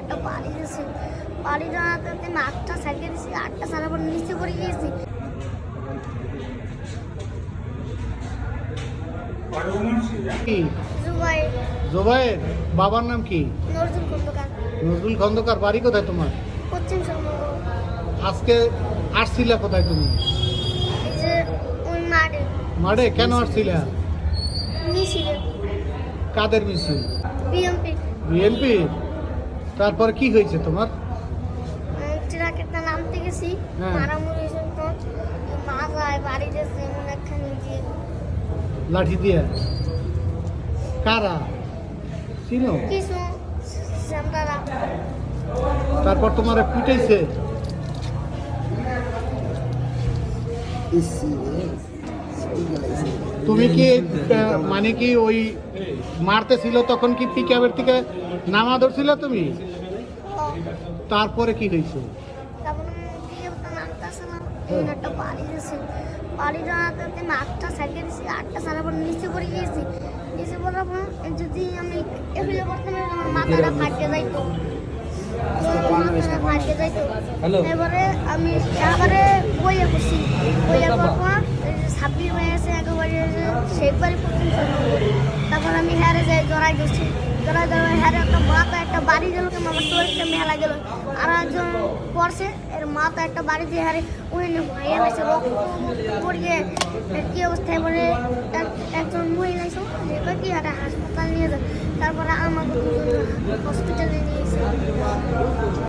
একটা বাড়ি গেছে বাড়ি আমি আটটা সাইকেল দিয়েছি আটটা সারা পর নিচে পড়ে গিয়েছি। জোবাইর বাবার নাম কি? নজরুল খন্দকার। বাড়ি কোথায় তোমার? আজকে আসছিলা কোথায় তুমি? মাঠে। কেন আসছিলা? কাদের মিছিল? বিএমপি বিএনপি তারপর কি হয়েছে তোমার? নামতে গেছি হ্যাঁ। মারামুরি একখানি লাঠি দিয়ে। কারা? চিনো? কিছু সামদারা তারপর তোমার পিটাইছে? তুমি কি মানে কি ওই মারতেছিল তখন কি পিকাবের থেকে নামা ধরছিল তুমি? তারপরে কি হয়েছে? আটটা সাইকেল আটটা সারা পর নিচে পড়ে গিয়েছি। নিচে পড়ার পর যদি আমি এগুলো আমার মাথাটা যাইতো। এবারে আমি এবারে বইয়ে করছি বইয়ে পর ছাব্বিশ হয়ে গেছে একেবারে শেখবাড়ি পর্যন্ত তারপর আমি হেরে যাই জড়াই গেছি জড়াই জড়াই হেরে একটা মাথা একটা বাড়ি গেল আমার শরীরটা মেলা গেল। আর একজন পড়ছে এর মাথা একটা বাড়ি দিয়ে হারে ওখানে ভাইয়া গেছে রক্ত পড়িয়ে কি অবস্থায় এক- একজন মহিলা এসে এবার কি হারে হাসপাতাল নিয়ে যায় তারপরে আমাকে হসপিটালে নিয়ে এসে